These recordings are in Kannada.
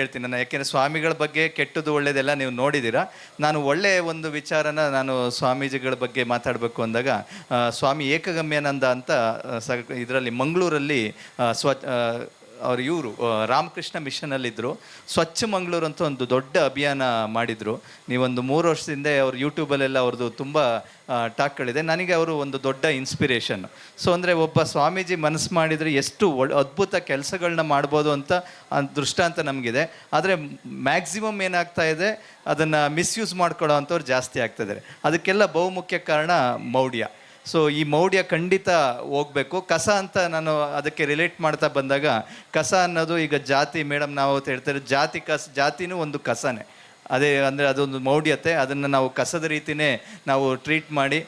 ಹೇಳ್ತೀನಿ. ನಾನು ಯಾಕೆಂದರೆ ಸ್ವಾಮಿಗಳ ಬಗ್ಗೆ ಕೆಟ್ಟದ್ದು ಒಳ್ಳೇದೆಲ್ಲ ನೀವು ನೋಡಿದ್ದೀರಾ. ನಾನು ಒಳ್ಳೆಯ ಒಂದು ವಿಚಾರನ ನಾನು ಸ್ವಾಮೀಜಿಗಳ ಬಗ್ಗೆ ಮಾತಾಡಬೇಕು ಅಂದಾಗ ಸ್ವಾಮಿ ಏಕಗಮ್ಯಾನಂದ ಅಂತ ಸ ಇದರಲ್ಲಿ ಮಂಗಳೂರಲ್ಲಿ ಸ್ವ ಅವ್ರು ಇವರು ರಾಮಕೃಷ್ಣ ಮಿಷನಲ್ಲಿದ್ದರು ಸ್ವಚ್ಛ ಮಂಗಳೂರು ಅಂತ ಒಂದು ದೊಡ್ಡ ಅಭಿಯಾನ ಮಾಡಿದರು. ನೀವೊಂದು ಮೂರು ವರ್ಷದಿಂದ ಅವ್ರು ಯೂಟ್ಯೂಬಲ್ಲೆಲ್ಲ ಅವ್ರದ್ದು ತುಂಬ ಟಾಕ್ಗಳಿದೆ ನನಗೆ ಅವರು ಒಂದು ದೊಡ್ಡ ಇನ್ಸ್ಪಿರೇಷನ್ ಸೊ ಅಂದರೆ ಒಬ್ಬ ಸ್ವಾಮೀಜಿ ಮನಸ್ಸು ಮಾಡಿದರೆ ಎಷ್ಟು ಅದ್ಭುತ ಕೆಲಸಗಳನ್ನ ಮಾಡ್ಬೋದು ಅಂತ ದೃಷ್ಟಾಂತ ನಮಗಿದೆ. ಆದರೆ ಮ್ಯಾಕ್ಸಿಮಮ್ ಏನಾಗ್ತಾ ಇದೆ, ಅದನ್ನು ಮಿಸ್ಯೂಸ್ ಮಾಡ್ಕೊಳ್ಳೋ ಅಂಥವ್ರು ಜಾಸ್ತಿ ಆಗ್ತಿದ್ದಾರೆ ಅದಕ್ಕೆಲ್ಲ ಬಹುಮುಖ್ಯ ಕಾರಣ ಮೌಢ್ಯ. ಸೊ ಈ ಮೌಢ್ಯ ಖಂಡಿತ ಹೋಗ್ಬೇಕು. ಕಸ ಅಂತ ನಾನು ಅದಕ್ಕೆ ರಿಲೇಟ್ ಮಾಡ್ತಾ ಬಂದಾಗ, ಕಸ ಅನ್ನೋದು ಈಗ ಜಾತಿ, ಮೇಡಮ್ ನಾವು ಹೇಳ್ತಾರೆ, ಜಾತಿ ಕಸ, ಜಾತಿನೂ ಒಂದು ಕಸನೇ. ಅದೇ ಅಂದರೆ ಅದೊಂದು ಮೌಢ್ಯತೆ, ಅದನ್ನು ನಾವು ಕಸದ ರೀತಿನೇ ನಾವು ಟ್ರೀಟ್ ಮಾಡಿ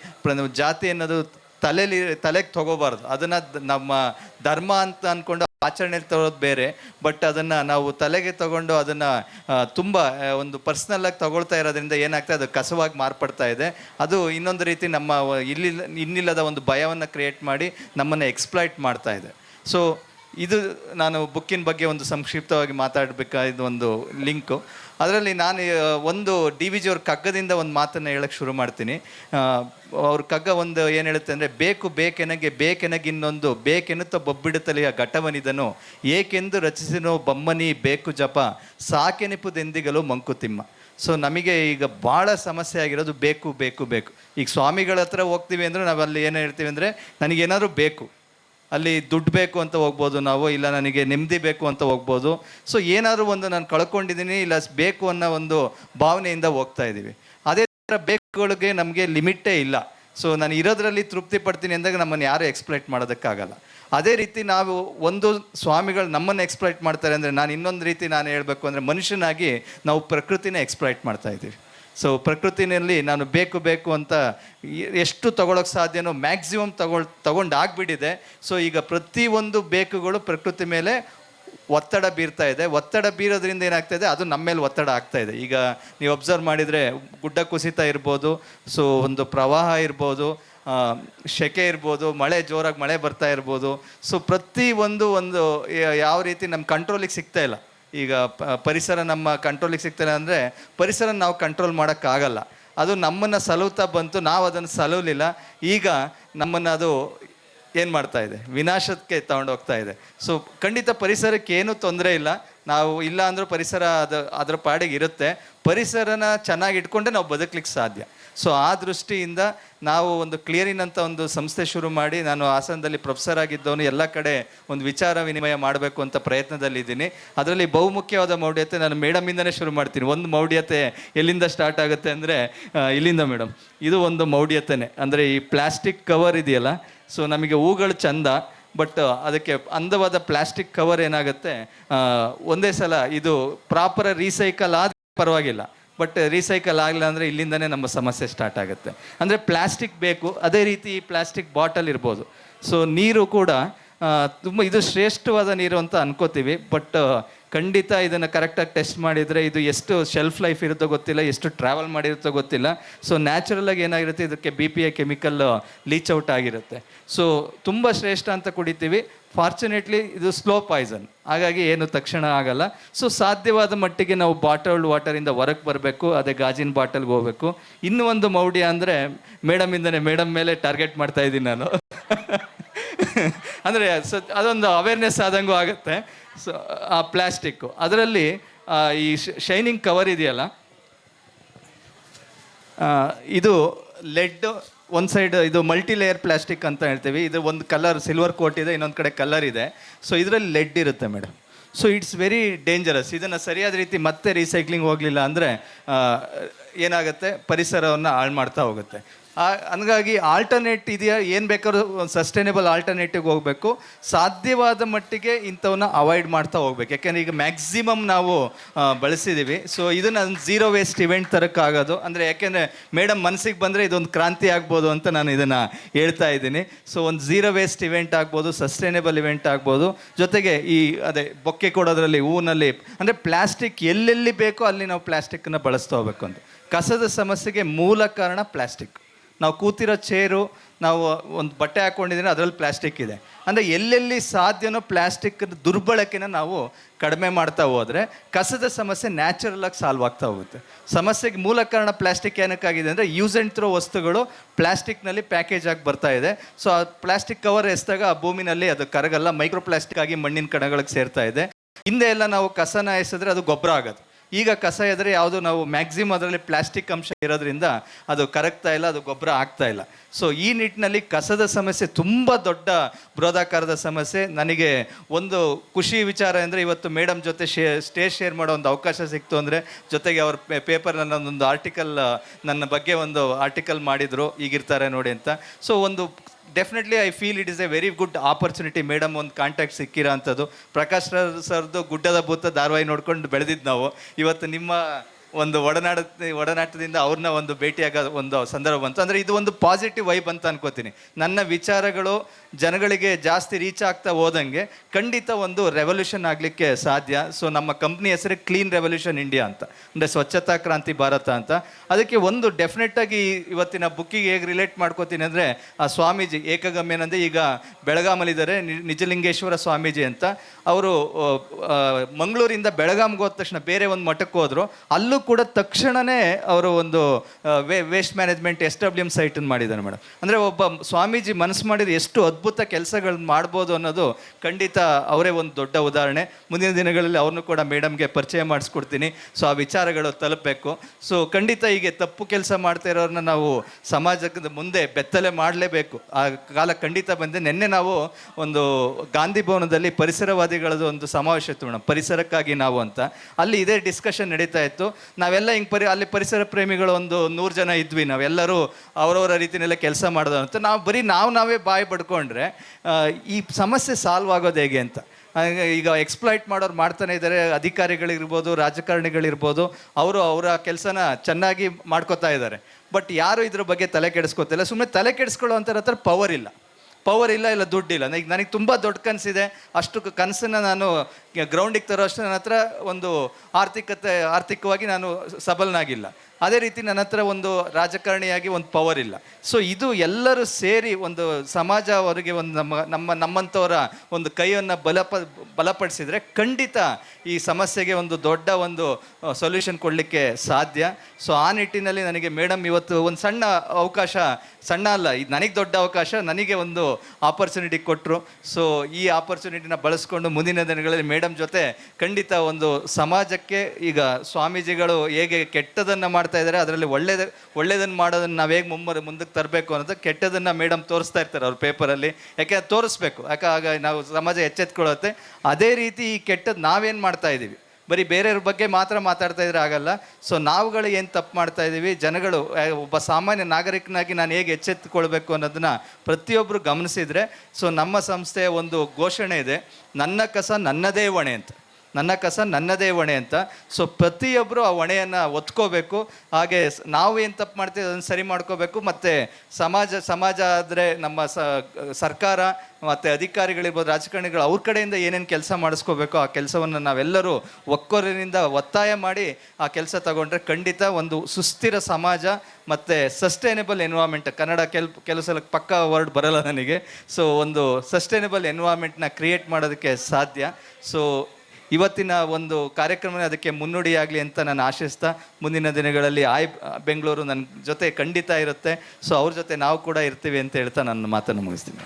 ಜಾತಿ ಅನ್ನೋದು ತಲೆಲಿ, ತಲೆಗೆ ತಗೋಬಾರ್ದು. ಅದನ್ನು ನಮ್ಮ ಧರ್ಮ ಅಂತ ಅಂದ್ಕೊಂಡು ಆಚರಣೆಯಲ್ಲಿ ತಗೊಳ್ಳೋದು ಬೇರೆ ಬಟ್ ಅದನ್ನು ನಾವು ತಲೆಗೆ ತಗೊಂಡು ಅದನ್ನು ತುಂಬ ಒಂದು ಪರ್ಸ್ನಲ್ಲಾಗಿ ತಗೊಳ್ತಾ ಇರೋದ್ರಿಂದ ಏನಾಗ್ತದೆ ಅದು ಕಸವಾಗಿ ಮಾರ್ಪಡ್ತಾ ಇದೆ. ಅದು ಇನ್ನೊಂದು ರೀತಿ ನಮ್ಮ ಇಲ್ಲಿ ಇನ್ನಿಲ್ಲದ ಒಂದು ಭಯವನ್ನು ಕ್ರಿಯೇಟ್ ಮಾಡಿ ನಮ್ಮನ್ನು ಎಕ್ಸ್ಪ್ಲಾಯ್ಟ್ ಮಾಡ್ತಾ ಇದೆ. ಸೊ ಇದು ನಾನು ಬುಕ್ಕಿನ ಬಗ್ಗೆ ಒಂದು ಸಂಕ್ಷಿಪ್ತವಾಗಿ ಮಾತಾಡಬೇಕಾದ ಒಂದು ಲಿಂಕು. ಅದರಲ್ಲಿ ನಾನು ಒಂದು ಡಿ ವಿ ಜಿಯವ್ರ ಕಗ್ಗದಿಂದ ಒಂದು ಮಾತನ್ನು ಹೇಳಕ್ಕೆ ಶುರು ಮಾಡ್ತೀನಿ. ಅವ್ರ ಕಗ್ಗ ಒಂದು ಏನು ಹೇಳುತ್ತೆ ಅಂದರೆ, ಬೇಕು, ಬೇಕೆನಗೆ ಬೇಕೆನಗೆ ಇನ್ನೊಂದು, ಬೇಕೆನ್ನುತ್ತ ಬೊಬ್ಬಿಡುತ್ತಲೆಯ ಘಟವನಿದನು, ಏಕೆಂದು ರಚಿಸಿನೋ ಬಮ್ಮನಿ ಬೇಕು ಜಪ, ಸಾಕೆನಿಪುದೆಂದಿಗಲು ಮಂಕುತಿಮ್ಮ. ಸೊ ನಮಗೆ ಈಗ ಭಾಳ ಸಮಸ್ಯೆ ಆಗಿರೋದು ಬೇಕು ಬೇಕು ಬೇಕು. ಈಗ ಸ್ವಾಮಿಗಳ ಹತ್ರ ಹೋಗ್ತೀವಿ ಅಂದರೆ ನಾವು ಅಲ್ಲಿ ಏನು ಹೇಳ್ತೀವಿ ಅಂದರೆ, ನನಗೇನಾದರೂ ಬೇಕು ಅಲ್ಲಿ ದುಡ್ಡು ಬೇಕು ಅಂತ ಹೋಗ್ಬೋದು ನಾವು, ಇಲ್ಲ ನನಗೆ ನೆಮ್ಮದಿ ಬೇಕು ಅಂತ ಹೋಗ್ಬೋದು. ಸೊ ಏನಾದರೂ ಒಂದು ನಾನು ಕಳ್ಕೊಂಡಿದ್ದೀನಿ, ಇಲ್ಲ ಬೇಕು ಅನ್ನೋ ಒಂದು ಭಾವನೆಯಿಂದ ಹೋಗ್ತಾ ಇದ್ದೀವಿ. ಅದೇ ಥರ ಬೇಕುಗಳಿಗೆ ನಮಗೆ ಲಿಮಿಟೇ ಇಲ್ಲ. ಸೊ ನಾನು ಇರೋದ್ರಲ್ಲಿ ತೃಪ್ತಿ ಪಡ್ತೀನಿ ಅಂದಾಗ ನಮ್ಮನ್ನು ಯಾರೂ ಎಕ್ಸ್ಪ್ಲೈಟ್ ಮಾಡೋದಕ್ಕಾಗಲ್ಲ. ಅದೇ ರೀತಿ ನಾವು ಒಂದು ಸ್ವಾಮಿಗಳು ನಮ್ಮನ್ನು ಎಕ್ಸ್ಪ್ಲೈಟ್ ಮಾಡ್ತಾರೆ ಅಂದರೆ, ನಾನು ಇನ್ನೊಂದು ರೀತಿ ನಾನು ಹೇಳಬೇಕು ಅಂದರೆ, ಮನುಷ್ಯನಾಗಿ ನಾವು ಪ್ರಕೃತಿನೇ ಎಕ್ಸ್ಪ್ಲೈಟ್ ಮಾಡ್ತಾ ಇದ್ದೀವಿ. ಸೊ ಪ್ರಕೃತಿನಲ್ಲಿ ನಾನು ಬೇಕು ಬೇಕು ಅಂತ ಎಷ್ಟು ತಗೊಳ್ಳೋಕೆ ಸಾಧ್ಯನೋ ಮ್ಯಾಕ್ಸಿಮಮ್ ತಗೊಳ್, ತಗೊಂಡು ಆಗಿಬಿಟ್ಟಿದೆ. ಸೊ ಈಗ ಪ್ರತಿಯೊಂದು ಬೇಕುಗಳು ಪ್ರಕೃತಿ ಮೇಲೆ ಒತ್ತಡ ಬೀರ್ತಾ ಇದೆ. ಒತ್ತಡ ಬೀರೋದ್ರಿಂದ ಏನಾಗ್ತಾ ಇದೆ? ಅದು ನಮ್ಮ ಮೇಲೆ ಒತ್ತಡ ಆಗ್ತಾ ಇದೆ. ಈಗ ನೀವು ಅಬ್ಸರ್ವ್ ಮಾಡಿದರೆ ಗುಡ್ಡ ಕುಸಿತ ಇರ್ಬೋದು ಸೊ ಒಂದು ಪ್ರವಾಹ ಇರ್ಬೋದು ಶೆಕೆ ಸೆಕೆ ಇರ್ಬೋದು, ಮಳೆ ಜೋರಾಗಿ ಮಳೆ ಬರ್ತಾ ಇರ್ಬೋದು. ಸೊ ಪ್ರತಿ ಒಂದು ಒಂದು ಯಾವ ರೀತಿ ನಮ್ಮ ಕಂಟ್ರೋಲಿಗೆ ಸಿಗ್ತಾ ಇಲ್ಲ. ಈಗ ಪರಿಸರ ನಮ್ಮ ಕಂಟ್ರೋಲಿಗೆ ಸಿಗ್ತಾರೆ ಅಂದರೆ ಪರಿಸರ ನಾವು ಕಂಟ್ರೋಲ್ ಮಾಡೋಕ್ಕಾಗಲ್ಲ. ಅದು ನಮ್ಮನ್ನು ಸಲುತ್ತಾ ಬಂತು, ನಾವು ಅದನ್ನು ಸಲುವಲಿಲ್ಲ ಈಗ ನಮ್ಮನ್ನು ಅದು ಏನು ಮಾಡ್ತಾ ಇದೆ? ವಿನಾಶಕ್ಕೆ ತಗೊಂಡು ಹೋಗ್ತಾ ಇದೆ. ಸೊ ಖಂಡಿತ ಪರಿಸರಕ್ಕೆ ಏನೂ ತೊಂದರೆ ಇಲ್ಲ. ನಾವು ಇಲ್ಲ ಅಂದರೂ ಪರಿಸರ ಅದು, ಅದರ ಪಾಡಿಗೆ ಇರುತ್ತೆ. ಪರಿಸರನ ಚೆನ್ನಾಗಿ ಇಟ್ಕೊಂಡೆ ನಾವು ಬದುಕಲಿಕ್ಕೆ ಸಾಧ್ಯ. ಸೊ ಆ ದೃಷ್ಟಿಯಿಂದ ನಾವು ಒಂದು ಕ್ಲಿಯರಿನ್ ಅಂತ ಒಂದು ಸಂಸ್ಥೆ ಶುರು ಮಾಡಿ ನಾನು ಹಾಸನದಲ್ಲಿ ಪ್ರೊಫೆಸರ್ ಆಗಿದ್ದವನು, ಎಲ್ಲ ಕಡೆ ಒಂದು ವಿಚಾರ ವಿನಿಮಯ ಮಾಡಬೇಕು ಅಂತ ಪ್ರಯತ್ನದಲ್ಲಿದ್ದೀನಿ. ಅದರಲ್ಲಿ ಬಹುಮುಖ್ಯವಾದ ಮೌಢ್ಯತೆ ನಾನು ಮೇಡಮಿಂದನೇ ಶುರು ಮಾಡ್ತೀನಿ. ಒಂದು ಮೌಢ್ಯತೆ ಎಲ್ಲಿಂದ ಸ್ಟಾರ್ಟ್ ಆಗುತ್ತೆ ಅಂದರೆ ಇಲ್ಲಿಂದ ಮೇಡಮ್ ಇದು ಒಂದು ಮೌಢ್ಯತೆನೇ. ಅಂದರೆ ಈ ಪ್ಲಾಸ್ಟಿಕ್ ಕವರ್ ಇದೆಯಲ್ಲ ಸೊ ನಮಗೆ ಹೂಗಳು ಚಂದ ಬಟ್ ಅದಕ್ಕೆ ಅಂದವಾದ ಪ್ಲಾಸ್ಟಿಕ್ ಕವರ್ ಏನಾಗುತ್ತೆ ಒಂದೇ ಸಲ ಇದು ಪ್ರಾಪರ್ ರೀಸೈಕಲ್ ಆದ ಪರವಾಗಿಲ್ಲ. ಬಟ್ ರೀಸೈಕಲ್ ಆಗಲಿಲ್ಲ ಅಂದರೆ ಇಲ್ಲಿಂದನೇ ನಮ್ಮ ಸಮಸ್ಯೆ ಸ್ಟಾರ್ಟ್ ಆಗುತ್ತೆ. ಅಂದರೆ ಪ್ಲಾಸ್ಟಿಕ್ ಬೇಕು, ಅದೇ ರೀತಿ ಪ್ಲಾಸ್ಟಿಕ್ ಬಾಟಲ್ ಇರ್ಬೋದು. ಸೊ ನೀರು ಕೂಡ ತುಂಬ ಇದು ಶ್ರೇಷ್ಠವಾದ ನೀರು ಅಂತ ಅನ್ಕೋತೀವಿ. ಬಟ್ ಖಂಡಿತ ಇದನ್ನು ಕರೆಕ್ಟಾಗಿ ಟೆಸ್ಟ್ ಮಾಡಿದರೆ ಇದು ಎಷ್ಟು ಶೆಲ್ಫ್ ಲೈಫ್ ಇರುತ್ತೋ ಗೊತ್ತಿಲ್ಲ, ಎಷ್ಟು ಟ್ರಾವೆಲ್ ಮಾಡಿರುತ್ತೋ ಗೊತ್ತಿಲ್ಲ. ಸೊ ನ್ಯಾಚುರಲಾಗಿ ಏನಾಗಿರುತ್ತೆ, ಇದಕ್ಕೆ B P A chemical leach out ಆಗಿರುತ್ತೆ. ಸೊ ತುಂಬ ಶ್ರೇಷ್ಠ ಅಂತ ಕುಡಿತೀವಿ. ಫಾರ್ಚುನೇಟ್ಲಿ ಇದು ಸ್ಲೋ ಪಾಯ್ಸನ್ ಹಾಗಾಗಿ ಏನು ತಕ್ಷಣ ಆಗಲ್ಲ. ಸೊ ಸಾಧ್ಯವಾದ ಮಟ್ಟಿಗೆ ನಾವು ಬಾಟಲ್ಡ್ ವಾಟರಿಂದ ಹೊರಗೆ ಬರಬೇಕು, ಅದೇ ಗಾಜಿನ ಬಾಟಲ್ಗೆ ಹೋಗಬೇಕು. ಇನ್ನೂ ಒಂದು ಮೌಢ್ಯ ಅಂದರೆ ಮೇಡಮಿಂದನೇ ಮೇಡಮ್ ಮೇಲೆ ಟಾರ್ಗೆಟ್ ಮಾಡ್ತಾ ಇದ್ದೀನಿ ನಾನು. ಅಂದರೆ ಅದೊಂದು ಅವೇರ್ನೆಸ್ ಆದಂಗೂ ಆಗುತ್ತೆ. ಸೊ ಆ ಪ್ಲಾಸ್ಟಿಕ್ಕು ಅದರಲ್ಲಿ ಈ ಶೈನಿಂಗ್ ಕವರ್ ಇದೆಯಲ್ಲ? ಇದು ಲೆಡ್ ಒಂದು ಸೈಡ್ ಇದು ಮಲ್ಟಿ ಲೇಯರ್ ಪ್ಲಾಸ್ಟಿಕ್ ಅಂತ ಹೇಳ್ತೀವಿ. ಇದು ಒಂದು ಕಲರ್ ಸಿಲ್ವರ್ ಕೋಟ್ ಇದೆ, ಇನ್ನೊಂದು ಕಡೆ ಕಲರ್ ಇದೆ. ಸೊ ಇದರಲ್ಲಿ ಲೆಡ್ ಇರುತ್ತೆ madam so it's very dangerous ಇದನ್ನು ಸರಿಯಾದ ರೀತಿ ಮತ್ತೆ ರೀಸೈಕ್ಲಿಂಗ್ ಹೋಗಲಿಲ್ಲ ಅಂದರೆ ಏನಾಗುತ್ತೆ? ಪರಿಸರವನ್ನು ಹಾಳು ಮಾಡ್ತಾ ಹೋಗುತ್ತೆ. ಹಂಗಾಗಿ ಆಲ್ಟರ್ನೇಟ್ ಇದೆಯಾ? ಏನು ಬೇಕಾದ್ರೂ ಸಸ್ಟೈನೇಬಲ್ ಆಲ್ಟರ್ನೇಟಿವ್ ಹೋಗಬೇಕು. ಸಾಧ್ಯವಾದ ಮಟ್ಟಿಗೆ ಇಂಥವನ್ನ ಅವಾಯ್ಡ್ ಮಾಡ್ತಾ ಹೋಗ್ಬೇಕು. ಯಾಕೆಂದರೆ ಈಗ ಮ್ಯಾಕ್ಸಿಮಮ್ ನಾವು ಬಳಸಿದ್ದೀವಿ ಸೊ ಇದನ್ನು ಝೀರೋ ವೇಸ್ಟ್ ಇವೆಂಟ್ ತರೋಕ್ಕಾಗೋದು ಅಂದರೆ ಯಾಕೆಂದರೆ ಮೇಡಮ್ ಮನಸ್ಸಿಗೆ ಬಂದರೆ ಇದೊಂದು ಕ್ರಾಂತಿ ಆಗ್ಬೋದು ಅಂತ ನಾನು ಇದನ್ನು ಹೇಳ್ತಾ ಇದ್ದೀನಿ. ಸೊ ಒಂದು ಝೀರೋ ವೇಸ್ಟ್ ಇವೆಂಟ್ ಆಗ್ಬೋದು ಸಸ್ಟೈನೇಬಲ್ ಇವೆಂಟ್ ಆಗ್ಬೋದು. ಜೊತೆಗೆ ಈ, ಅದೇ, ಬೊಕ್ಕೆ ಕೊಡೋದ್ರಲ್ಲಿ, ಹೂವಿನಲ್ಲಿ, ಅಂದರೆ ಪ್ಲಾಸ್ಟಿಕ್ ಎಲ್ಲೆಲ್ಲಿ ಬೇಕೋ ಅಲ್ಲಿ ನಾವು ಪ್ಲಾಸ್ಟಿಕ್ಕನ್ನು ಬಳಸ್ತಾ ಹೋಗ್ಬೇಕು ಅಂತ. ಕಸದ ಸಮಸ್ಯೆಗೆ ಮೂಲ ಕಾರಣ ಪ್ಲಾಸ್ಟಿಕ್ ನಾವು ಕೂತಿರೋ ಚೇರು, ನಾವು ಒಂದು ಬಟ್ಟೆ ಹಾಕ್ಕೊಂಡಿದ್ದೀನಿ ಅದರಲ್ಲಿ ಪ್ಲಾಸ್ಟಿಕ್ ಇದೆ. ಅಂದರೆ ಎಲ್ಲೆಲ್ಲಿ ಸಾಧ್ಯನೋ ಪ್ಲಾಸ್ಟಿಕ್ ದುರ್ಬಳಕೆನ ನಾವು ಕಡಿಮೆ ಮಾಡ್ತಾ ಹೋದರೆ ಕಸದ ಸಮಸ್ಯೆ ನ್ಯಾಚುರಲ್ ಆಗಿ ಸಾಲ್ವ್ ಆಗ್ತಾ ಹೋಗುತ್ತೆ. ಸಮಸ್ಯೆಗೆ ಮೂಲ ಕಾರಣ ಪ್ಲಾಸ್ಟಿಕ್ ಏನಕ್ಕಾಗಿದೆ ಅಂದರೆ ಯೂಸ್ ಆ್ಯಂಡ್ ಥ್ರೋ ವಸ್ತುಗಳು ಪ್ಲಾಸ್ಟಿಕ್ನಲ್ಲಿ ಪ್ಯಾಕೇಜ್ ಆಗಿ ಬರ್ತಾ ಇದೆ. ಸೊ ಆ ಪ್ಲಾಸ್ಟಿಕ್ ಕವರ್ ಎಸ್ದಾಗ ಆ ಭೂಮಿನಲ್ಲಿ ಅದು ಕರಗಲ್ಲ ಮೈಕ್ರೋ ಪ್ಲಾಸ್ಟಿಕ್ ಆಗಿ ಮಣ್ಣಿನ ಕಣಗಳಿಗೆ ಸೇರ್ತಾ ಇದೆ. ಹಿಂದೆ ಎಲ್ಲ ನಾವು ಕಸನ ಎಸೆದ್ರೆ ಅದು ಗೊಬ್ಬರ ಆಗೋದು. ಈಗ ಕಸ ಎದ್ರೆ ಯಾವುದು ನಾವು ಮ್ಯಾಕ್ಸಿಮಮ್ ಅದರಲ್ಲಿ ಪ್ಲಾಸ್ಟಿಕ್ ಅಂಶ ಇರೋದ್ರಿಂದ ಅದು ಕರಗ್ತಾ ಇಲ್ಲ, ಅದು ಗೊಬ್ಬರ ಆಗ್ತಾ ಇಲ್ಲ. ಸೊ ಈ ನಿಟ್ಟಿನಲ್ಲಿ ಕಸದ ಸಮಸ್ಯೆ ತುಂಬ ದೊಡ್ಡ ಬೃಹದಾಕಾರದ ಸಮಸ್ಯೆ. ನನಗೆ ಒಂದು ಖುಷಿ ವಿಚಾರ ಅಂದರೆ ಇವತ್ತು ಮೇಡಮ್ ಜೊತೆ ಶೇ, ಸ್ಟೇಜ್ ಶೇರ್ ಮಾಡೋ ಒಂದು ಅವಕಾಶ ಸಿಕ್ತು ಅಂದರೆ ಜೊತೆಗೆ ಅವ್ರ ಪೇಪರ್ ನನ್ನ ಒಂದು ಆರ್ಟಿಕಲ್ ನನ್ನ ಬಗ್ಗೆ ಒಂದು ಆರ್ಟಿಕಲ್ ಮಾಡಿದರು, ಈಗಿರ್ತಾರೆ ನೋಡಿ ಅಂತ. ಸೊ ಒಂದು definitely I feel it is a very good opportunity madam ಒಂದು ಕಾಂಟ್ಯಾಕ್ಟ್ ಸಿಕ್ಕಿರೋ ಅಂಥದ್ದು. ಪ್ರಕಾಶ್ ಸರ್ ಸರ್ದು ಗುಡ್ಡದ ಭೂತ ಧಾರಾವಾಹಿ ನೋಡ್ಕೊಂಡು ಬೆಳೆದಿದ್ದು ನಾವು. ಇವತ್ತು ನಿಮ್ಮ ಒಂದು ಒಡನಾಡ ಒಡನಾಟದಿಂದ ಅವ್ರನ್ನ ಒಂದು ಭೇಟಿಯಾಗ ಒಂದು ಸಂದರ್ಭ ಬಂತು. ಅಂದರೆ ಇದು ಒಂದು ಪಾಸಿಟಿವ್ ವೈಬ್ ಅಂತ ಅನ್ಕೋತೀನಿ. ನನ್ನ ವಿಚಾರಗಳು ಜನಗಳಿಗೆ ಜಾಸ್ತಿ ರೀಚ್ ಆಗ್ತಾ ಹೋದಂಗೆ ಖಂಡಿತ ಒಂದು ರೆವಲ್ಯೂಷನ್ ಆಗಲಿಕ್ಕೆ ಸಾಧ್ಯ. ಸೊ ನಮ್ಮ ಕಂಪ್ನಿ ಹೆಸರು ಕ್ಲೀನ್ ರೆವಲ್ಯೂಷನ್ ಇಂಡಿಯಾ ಅಂತ. ಅಂದರೆ ಸ್ವಚ್ಛತಾ ಕ್ರಾಂತಿ ಭಾರತ ಅಂತ. ಅದಕ್ಕೆ ಒಂದು ಡೆಫಿನೆಟಾಗಿ ಇವತ್ತಿನ ಬುಕ್ಕಿಗೆ ಹೇಗೆ ರಿಲೇಟ್ ಮಾಡ್ಕೋತೀನಿ ಅಂದರೆ, ಆ ಸ್ವಾಮೀಜಿ ಏಕಗಮ್ಯನಂದರೆ ಈಗ ಬೆಳಗಾಮಲ್ಲಿದ್ದಾರೆ ನಿಜಲಿಂಗೇಶ್ವರ ಸ್ವಾಮೀಜಿ ಅಂತ. ಅವರು ಮಂಗಳೂರಿಂದ ಬೆಳಗಾಮ್ಗೆ ಹೋದ ತಕ್ಷಣ ಬೇರೆ ಒಂದು ಮಠಕ್ಕೆ ಹೋದರು. ಅಲ್ಲೂ ಕೂಡ ತಕ್ಷಣನೇ ಅವರು ಒಂದು way waste management S W M ಸೈಟನ್ನು ಮಾಡಿದ್ದಾರೆ ಮೇಡಮ್. ಅಂದರೆ ಒಬ್ಬ ಸ್ವಾಮೀಜಿ ಮನಸ್ಸು ಮಾಡಿದ್ರೆ ಎಷ್ಟು ಅದ್ಭುತ ಕೆಲಸಗಳನ್ನ ಮಾಡ್ಬೋದು ಅನ್ನೋದು ಖಂಡಿತ ಅವರೇ ಒಂದು ದೊಡ್ಡ ಉದಾಹರಣೆ. ಮುಂದಿನ ದಿನಗಳಲ್ಲಿ ಅವ್ರನ್ನೂ ಕೂಡ ಮೇಡಮ್ಗೆ ಪರಿಚಯ ಮಾಡಿಸ್ಕೊಡ್ತೀನಿ. ಸೊ, ಆ ವಿಚಾರಗಳು ತಲುಪಬೇಕು. ಸೊ, ಖಂಡಿತ ಹೀಗೆ ತಪ್ಪು ಕೆಲಸ ಮಾಡ್ತಾ ಇರೋರನ್ನ ನಾವು ಸಮಾಜದ ಮುಂದೆ ಬೆತ್ತಲೆ ಮಾಡಲೇಬೇಕು. ಆ ಕಾಲ ಖಂಡಿತ ಬಂದೆ. ನಿನ್ನೆ ನಾವು ಒಂದು ಗಾಂಧಿ ಭವನದಲ್ಲಿ ಪರಿಸರವಾದಿಗಳದ್ದು ಒಂದು ಸಮಾವೇಶ ಇತ್ತು ಮೇಡಮ್. ಪರಿಸರಕ್ಕಾಗಿ ನಾವು ಅಂತ. ಅಲ್ಲಿ ಇದೇ ಡಿಸ್ಕಷನ್ ನಡೀತಾ ಇತ್ತು. ನಾವೆಲ್ಲ ಹಿಂಗೆ ಪರಿ, ಅಲ್ಲಿ ಪರಿಸರ ಪ್ರೇಮಿಗಳು ಒಂದು ನೂರು ಜನ ಇದ್ವಿ ನಾವೆಲ್ಲರೂ ಅವರವರ ರೀತಿನೆಲ್ಲ ಕೆಲಸ ಮಾಡೋದು ಅಂತ. ನಾವು ಬರೀ ನಾವು ನಾವೇ ಬಾಯಿ ಪಡ್ಕೊಂಡ್ರೆ ಈ ಸಮಸ್ಯೆ ಸಾಲ್ವ್ ಆಗೋದು ಹೇಗೆ ಅಂತ. ಈಗ ಎಕ್ಸ್ಪ್ಲಾಯ್ಟ್ ಮಾಡೋರು ಮಾಡ್ತಾನೆ ಇದ್ದಾರೆ ಅಧಿಕಾರಿಗಳಿರ್ಬೋದು, ರಾಜಕಾರಣಿಗಳಿರ್ಬೋದು, ಅವರು ಅವರ ಕೆಲಸನ ಚೆನ್ನಾಗಿ ಮಾಡ್ಕೋತಾ ಇದ್ದಾರೆ ಬಟ್ ಯಾರು ಇದ್ರ ಬಗ್ಗೆ ತಲೆ ಕೆಡಿಸ್ಕೋತಿಲ್ಲ. ಸುಮ್ಮನೆ ತಲೆ ಕೆಡಿಸ್ಕೊಳ್ಳೋ ಅಂತ ಹತ್ರ ಪವರ್ ಇಲ್ಲ. ಪವರ್ ಇಲ್ಲ ಇಲ್ಲ ದುಡ್ಡಿಲ್ಲ. ಈಗ ನನಗೆ ತುಂಬ ದೊಡ್ಡ ಕನಸಿದೆ. ಅಷ್ಟು ಕನಸನ್ನು ನಾನು ಗ್ರೌಂಡಿಗೆ ತರೋ ಅಷ್ಟು ನನ್ನ ಹತ್ರ ಒಂದು ಆರ್ಥಿಕತೆ, ಆರ್ಥಿಕವಾಗಿ ನಾನು ಸಬಲನಾಗಿಲ್ಲ. ಅದೇ ರೀತಿ ನನ್ನ ಹತ್ರ ಒಂದು ರಾಜಕಾರಣಿಯಾಗಿ ಒಂದು ಪವರ್ ಇಲ್ಲ. ಸೊ ಇದು ಎಲ್ಲರೂ ಸೇರಿ ಒಂದು ಸಮಾಜ ಅವರಿಗೆ ಒಂದು ನಮ್ಮ ನಮ್ಮ, ನಮ್ಮಂಥವರ ಒಂದು ಕೈಯನ್ನು ಬಲಪ, ಬಲಪಡಿಸಿದರೆ ಖಂಡಿತ ಈ ಸಮಸ್ಯೆಗೆ ಒಂದು ದೊಡ್ಡ ಒಂದು ಸೊಲ್ಯೂಷನ್ ಕೊಡಲಿಕ್ಕೆ ಸಾಧ್ಯ. ಸೊ ಆ ನಿಟ್ಟಿನಲ್ಲಿ ನನಗೆ ಮೇಡಮ್ ಇವತ್ತು ಒಂದು ಸಣ್ಣ ಅವಕಾಶ, ಸಣ್ಣ ಅಲ್ಲ, ಇದು ನನಗೆ ದೊಡ್ಡ ಅವಕಾಶ, ನನಗೆ ಒಂದು ಆಪರ್ಚುನಿಟಿ ಕೊಟ್ಟರು ಸೊ ಈ ಆಪರ್ಚುನಿಟಿನ ಬಳಸ್ಕೊಂಡು ಮುಂದಿನ ದಿನಗಳಲ್ಲಿ ಮೇಡಮ್ ಜೊತೆ ಖಂಡಿತ ಒಂದು ಸಮಾಜಕ್ಕೆ ಈಗ ಸ್ವಾಮೀಜಿಗಳು ಹೇಗೆ ಕೆಟ್ಟದನ್ನು ಮಾಡ್ತಾ ಇದ್ದಾರೆ ಅದರಲ್ಲಿ ಒಳ್ಳೆಯದ ಒಳ್ಳೆಯದನ್ನು ಮಾಡೋದನ್ನು ನಾವು ಹೇಗೆ ಮುಂಬರ ಮುಂದಕ್ಕೆ ತರಬೇಕು ಅನ್ನೋದು ಕೆಟ್ಟದನ್ನು ಮೇಡಮ್ ತೋರಿಸ್ತಾ ಇರ್ತಾರೆ ಅವ್ರ ಪೇಪರಲ್ಲಿ. ಯಾಕೆ ತೋರಿಸ್ಬೇಕು? ಯಾಕೆ ಆಗ ನಾವು ಸಮಾಜ ಎಚ್ಚೆತ್ಕೊಳ್ಳುತ್ತೆ ಅದೇ ರೀತಿ ಈ ಕೆಟ್ಟದ್ದು ನಾವೇನು ಮಾಡ್ತಾ ಇದ್ದೀವಿ ಬರೀ ಬೇರೆಯವ್ರ ಬಗ್ಗೆ ಮಾತ್ರ ಮಾತಾಡ್ತಾ ಇದ್ರೆ ಆಗಲ್ಲ. ಸೊ ನಾವುಗಳು ಏನು ತಪ್ಪು ಮಾಡ್ತಾ ಇದ್ದೀವಿ ಜನಗಳು ಒಬ್ಬ ಸಾಮಾನ್ಯ ನಾಗರಿಕನಾಗಿ ನಾನು ಹೇಗೆ ಎಚ್ಚೆತ್ತುಕೊಳ್ಬೇಕು ಅನ್ನೋದನ್ನ ಪ್ರತಿಯೊಬ್ಬರು ಗಮನಿಸಿದರೆ ಸೊ ನಮ್ಮ ಸಂಸ್ಥೆಯ ಒಂದು ಘೋಷಣೆ ಇದೆ, ನನ್ನ ಕಸ ನನ್ನದೇ ಹೊಣೆ ಅಂತ. ನನ್ನ ಕಸ ನನ್ನದೇ ಹೊಣೆ ಅಂತ. ಸೊ ಪ್ರತಿಯೊಬ್ಬರು ಆ ಹೊಣೆಯನ್ನು ಒತ್ಕೋಬೇಕು. ಹಾಗೆ ನಾವು ಏನು ತಪ್ಪು ಮಾಡ್ತೀವಿ ಅದನ್ನು ಸರಿ ಮಾಡ್ಕೋಬೇಕು. ಮತ್ತು ಸಮಾಜ ಸಮಾಜ ಆದರೆ ನಮ್ಮ ಸ, ಸರ್ಕಾರ ಮತ್ತು ಅಧಿಕಾರಿಗಳಿರ್ಬೋದು, ರಾಜಕಾರಣಿಗಳು ಅವ್ರ ಕಡೆಯಿಂದ ಏನೇನು ಕೆಲಸ ಮಾಡಿಸ್ಕೋಬೇಕು ಆ ಕೆಲಸವನ್ನು ನಾವೆಲ್ಲರೂ ಒಕ್ಕೋರಿನಿಂದ ಒತ್ತಾಯ ಮಾಡಿ ಆ ಕೆಲಸ ತಗೊಂಡ್ರೆ ಖಂಡಿತ ಒಂದು ಸುಸ್ಥಿರ ಸಮಾಜ ಮತ್ತು ಸಸ್ಟೈನೇಬಲ್ ಎನ್ವಾಮೆಂಟ್ ಕನ್ನಡ ಕೆಲ್ ಕೆಲವು ಪಕ್ಕ ವರ್ಡ್ ಬರಲ್ಲ ನನಗೆ. ಸೊ ಒಂದು ಸಸ್ಟೈನೇಬಲ್ ಎನ್ವಾಮೆಂಟ್ನ ಕ್ರಿಯೇಟ್ ಮಾಡೋದಕ್ಕೆ ಸಾಧ್ಯ. ಸೊ ಇವತ್ತಿನ ಒಂದು ಕಾರ್ಯಕ್ರಮ ಅದಕ್ಕೆ ಮುನ್ನುಡಿಯಾಗಲಿ ಅಂತ ನಾನು ಆಶಿಸ್ತಾ, ಮುಂದಿನ ದಿನಗಳಲ್ಲಿ ಆಯ್, ಬೆಂಗಳೂರು ನನ್ನ ಜೊತೆ ಖಂಡಿತ ಇರುತ್ತೆ. ಸೊ ಅವ್ರ ಜೊತೆ ನಾವು ಕೂಡ ಇರ್ತೀವಿ ಅಂತ ಹೇಳ್ತಾ ನನ್ನ ಮಾತನ್ನು ಮುಗಿಸ್ತೀನಿ.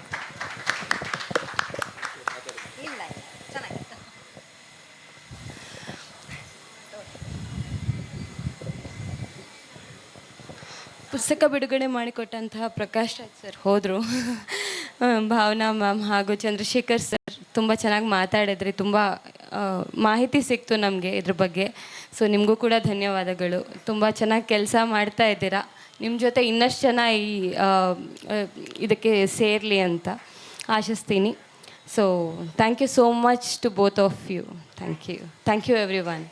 ಪುಸ್ತಕ ಬಿಡುಗಡೆ ಮಾಡಿಕೊಟ್ಟಂತಹ ಪ್ರಕಾಶ್ ರಾಜ್ ಸರ್ ಹೋದರು. ಭಾವನಾ ಮ್ಯಾಮ್ ಹಾಗೂ ಚಂದ್ರಶೇಖರ್ ಸರ್ ತುಂಬ ಚೆನ್ನಾಗಿ ಮಾತಾಡಿದ್ರಿ, ತುಂಬ ಮಾಹಿತಿ ಸಿಕ್ತು ನಮಗೆ ಇದ್ರ ಬಗ್ಗೆ. ಸೊ ನಿಮಗೂ ಕೂಡ ಧನ್ಯವಾದಗಳು. ತುಂಬ ಚೆನ್ನಾಗಿ ಕೆಲಸ ಮಾಡ್ತಾ ಇದ್ದೀರಾ. ನಿಮ್ಮ ಜೊತೆ ಇನ್ನಷ್ಟು ಜನ ಈ ಇದಕ್ಕೆ ಸೇರಲಿ ಅಂತ ಆಶಿಸ್ತೀನಿ. So thank you so much to both of you thank you thank you everyone